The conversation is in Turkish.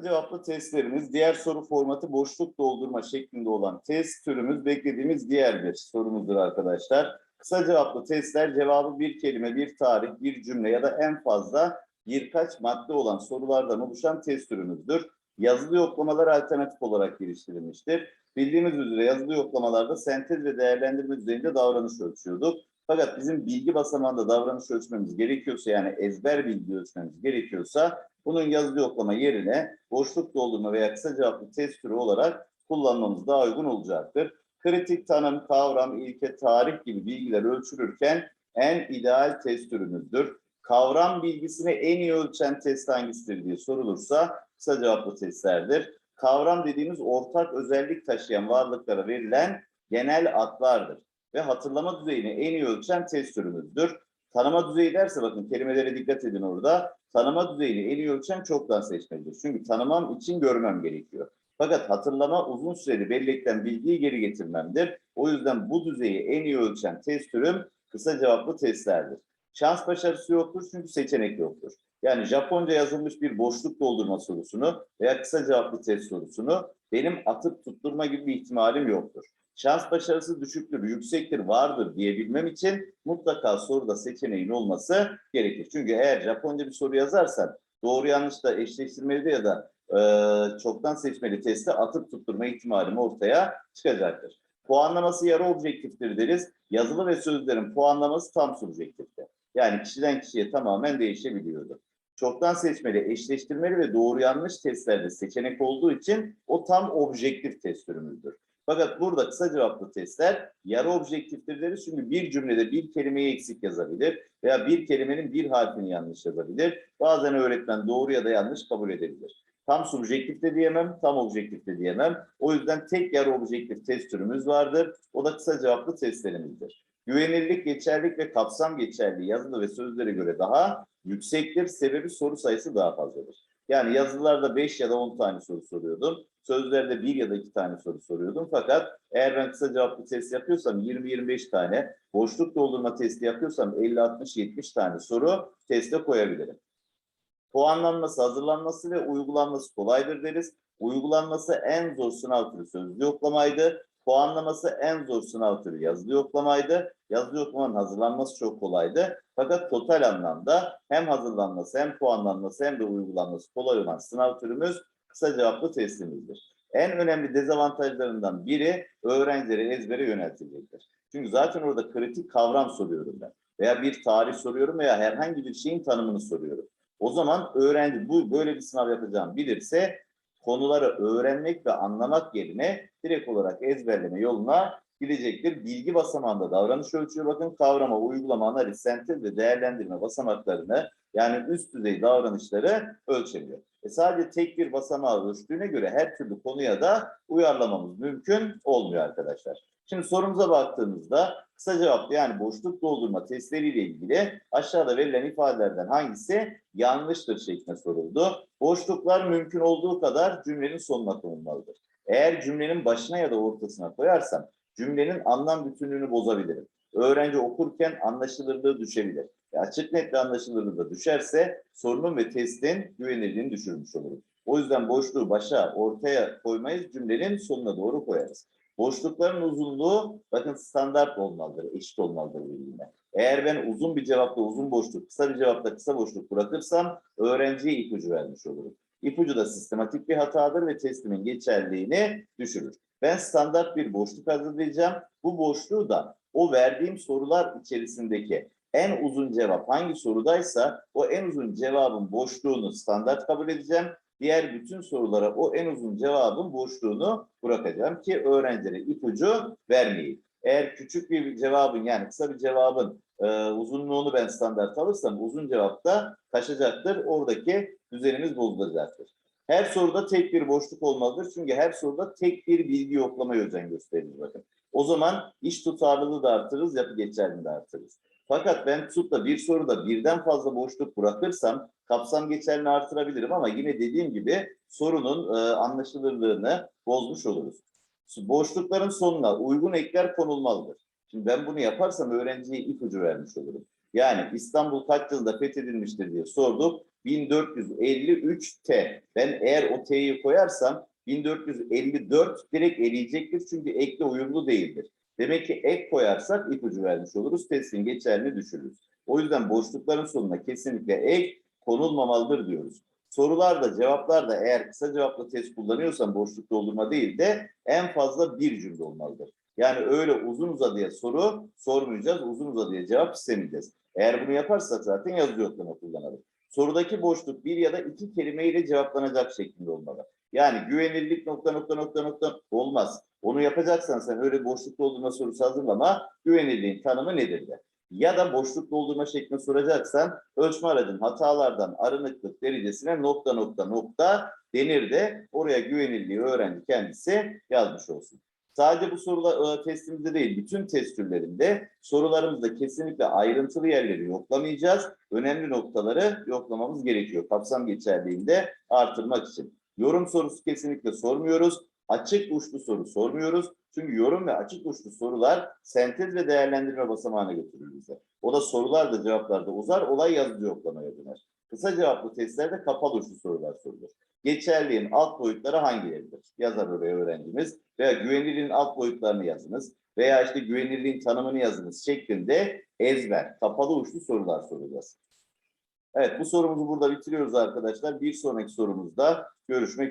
Cevaplı testlerimiz diğer soru formatı boşluk doldurma şeklinde olan test türümüz beklediğimiz diğer bir sorumuzdur arkadaşlar. Kısa cevaplı testler cevabı bir kelime, bir tarih, bir cümle ya da en fazla birkaç madde olan sorulardan oluşan test türümüzdür. Yazılı yoklamalar alternatif olarak geliştirilmiştir. Bildiğimiz üzere yazılı yoklamalarda sentez ve değerlendirme düzeyinde davranış ölçüyorduk. Fakat bizim bilgi basamağında davranış ölçmemiz gerekiyorsa yani ezber bilgi ölçmemiz gerekiyorsa bunun yazılı yoklama yerine boşluk doldurma veya kısa cevaplı test türü olarak kullanmamız daha uygun olacaktır. Kritik tanım, kavram, ilke, tarih gibi bilgiler ölçülürken en ideal test türümüzdür. Kavram bilgisini en iyi ölçen test hangisidir diye sorulursa kısa cevaplı testlerdir. Kavram dediğimiz ortak özellik taşıyan varlıklara verilen genel adlardır ve hatırlama düzeyini en iyi ölçen test türümüzdür. Tanıma düzeyi derse bakın kelimelere dikkat edin orada. Tanıma düzeyini en iyi ölçen çoktan seçmelidir. Çünkü tanımam için görmem gerekiyor. Fakat hatırlama uzun süreli bellekten bilgiyi geri getirmemdir. O yüzden bu düzeyi en iyi ölçen test türüm kısa cevaplı testlerdir. Şans başarısı yoktur çünkü seçenek yoktur. Yani Japonca yazılmış bir boşluk doldurma sorusunu veya kısa cevaplı test sorusunu benim atıp tutturma gibi bir ihtimalim yoktur. Şans başarısı düşüktür, yüksektir, vardır diyebilmem için mutlaka soruda seçeneğin olması gerekir. Çünkü eğer Japonca bir soru yazarsan doğru yanlış da eşleştirmeli ya da e, çoktan seçmeli testi atıp tutturma ihtimalim ortaya çıkacaktır. Puanlaması yarı objektiftir deriz. Yazılı ve sözlerin puanlaması tam subjektiftir. Yani kişiden kişiye tamamen değişebiliyordu. Çoktan seçmeli, eşleştirmeli ve doğru yanlış testlerde seçenek olduğu için o tam objektif test türümüzdür. Fakat burada kısa cevaplı testler yarı objektiftir deriz. Çünkü bir cümlede bir kelimeyi eksik yazabilir veya bir kelimenin bir harfini yanlış yazabilir. Bazen öğretmen doğru ya da yanlış kabul edebilir. Tam subjektif de diyemem, tam objektif de diyemem. O yüzden tek yarı objektif test türümüz vardır. O da kısa cevaplı testlerimizdir. Güvenilirlik, geçerlilik ve kapsam geçerliği yazılı ve sözlere göre daha yüksektir. Sebebi soru sayısı daha fazladır. Yani yazılarda 5 ya da 10 tane soru soruyordum. Sözlerde 1 ya da 2 tane soru soruyordum. Fakat eğer ben kısa cevaplı test yapıyorsam 20-25 tane, boşluk doldurma testi yapıyorsam 50-60-70 tane soru teste koyabilirim. Puanlanması, hazırlanması ve uygulanması kolaydır deriz. Uygulanması en zor sınav türü sözlü yoklamaydı. Puanlaması en zor sınav türü yazılı yoklamaydı. Yazılı yoklamanın hazırlanması çok kolaydı. Fakat total anlamda hem hazırlanması hem puanlanması hem de uygulanması kolay olan sınav türümüz kısa cevaplı testimizdir. En önemli dezavantajlarından biri öğrencileri ezbere yöneltilecektir. Çünkü zaten orada kritik kavram soruyorum ben. Veya bir tarih soruyorum veya herhangi bir şeyin tanımını soruyorum. O zaman öğrenci bu böyle bir sınav yapacağım bilirse konuları öğrenmek ve anlamak yerine direkt olarak ezberleme yoluna gidecektir. Bilgi basamağında davranış ölçüyor. Bakın kavrama, uygulama, analiz, sentez ve değerlendirme basamaklarını yani üst düzey davranışları ölçemiyor. E sadece tek bir basamağı ölçtüğüne göre her türlü konuya da uyarlamamız mümkün olmuyor arkadaşlar. Şimdi sorumuza baktığımızda kısa cevaplı yani boşluk doldurma testleriyle ilgili aşağıda verilen ifadelerden hangisi yanlıştır şeklinde soruldu. Boşluklar mümkün olduğu kadar cümlenin sonuna konulmalıdır. Eğer cümlenin başına ya da ortasına koyarsam cümlenin anlam bütünlüğünü bozabilirim. Öğrenci okurken anlaşılırlığı düşebilir. E açık net ve anlaşılırlığı da düşerse sorunun ve testin güvenilirliğini düşürmüş olurum. O yüzden boşluğu başa, ortaya koymayız, cümlenin sonuna doğru koyarız. Boşlukların uzunluğu bakın standart olmalıdır, eşit olmalıdır birbirine. Eğer ben uzun bir cevapta uzun boşluk, kısa bir cevapta kısa boşluk bırakırsam öğrenciye ipucu vermiş olurum. İpucu da sistematik bir hatadır ve testimin geçerliğini düşürür. Ben standart bir boşluk hazırlayacağım. Bu boşluğu da o verdiğim sorular içerisindeki en uzun cevap hangi sorudaysa o en uzun cevabın boşluğunu standart kabul edeceğim. Diğer bütün sorulara o en uzun cevabın boşluğunu bırakacağım ki öğrencilere ipucu vermeyeyim. Eğer küçük bir cevabın yani kısa bir cevabın e, uzunluğunu ben standart alırsam uzun cevapta taşacaktır. Oradaki düzenimiz bozulacaktır. Her soruda tek bir boşluk olmalıdır. Çünkü her soruda tek bir bilgi yoklamaya özen gösteririz bakın. O zaman iş tutarlılığı da artırırız, yapı geçerliliğini de artırırız. Fakat ben tutup bir soruda birden fazla boşluk bırakırsam kapsam geçerliliğini artırabilirim ama yine dediğim gibi sorunun e, anlaşılırlığını bozmuş oluruz. Boşlukların sonuna uygun ekler konulmalıdır. Şimdi ben bunu yaparsam öğrenciye ipucu vermiş olurum. Yani İstanbul kaç yılında fethedilmiştir diye sorduk. 1453T. Ben eğer o T'yi koyarsam 1454 direkt eleyecektir çünkü ekle uyumlu değildir. Demek ki ek koyarsak ipucu vermiş oluruz. Testin geçerli düşürürüz. O yüzden boşlukların sonuna kesinlikle ek konulmamalıdır diyoruz. Sorularda, cevaplarda eğer kısa cevaplı test kullanıyorsan boşluk doldurma değil de en fazla bir cümle olmalıdır. Yani öyle uzun uzadıya soru sormayacağız, uzun uzadıya cevap istemeyeceğiz. Eğer bunu yaparsak zaten yazı yoklama kullanalım. Sorudaki boşluk bir ya da iki kelimeyle cevaplanacak şeklinde olmalı. Yani güvenilirlik nokta nokta nokta nokta olmaz. Onu yapacaksan sen öyle boşluk doldurma sorusu hazırlama. Güvenilirliğin tanımı nedir de. Ya da boşluk doldurma şeklinde soracaksan ölçme aracın hatalardan arınıklık derecesine nokta nokta nokta denir de oraya güvenilirliği öğrenci kendisi yazmış olsun. Sadece bu sorular e, testimizde değil, bütün test türlerinde sorularımızda kesinlikle ayrıntılı yerleri yoklamayacağız. Önemli noktaları yoklamamız gerekiyor. Kapsam geçerliğinde artırmak için. Yorum sorusu kesinlikle sormuyoruz. Açık uçlu soru sormuyoruz. Çünkü yorum ve açık uçlu sorular sentez ve değerlendirme basamağına götürür bize. O da sorularda cevaplarda uzar, olay yazıcı yoklamaya döner. Kısa cevaplı testlerde kapalı uçlu sorular sorulur. Geçerliğin alt boyutları hangileridir? Yazar oraya öğrencimiz. Veya güvenilirliğin alt boyutlarını yazınız. Veya işte güvenilirliğin tanımını yazınız şeklinde ezber, kapalı uçlu sorular soracağız. Evet bu sorumuzu burada bitiriyoruz arkadaşlar. Bir sonraki sorumuzda görüşmek üzere.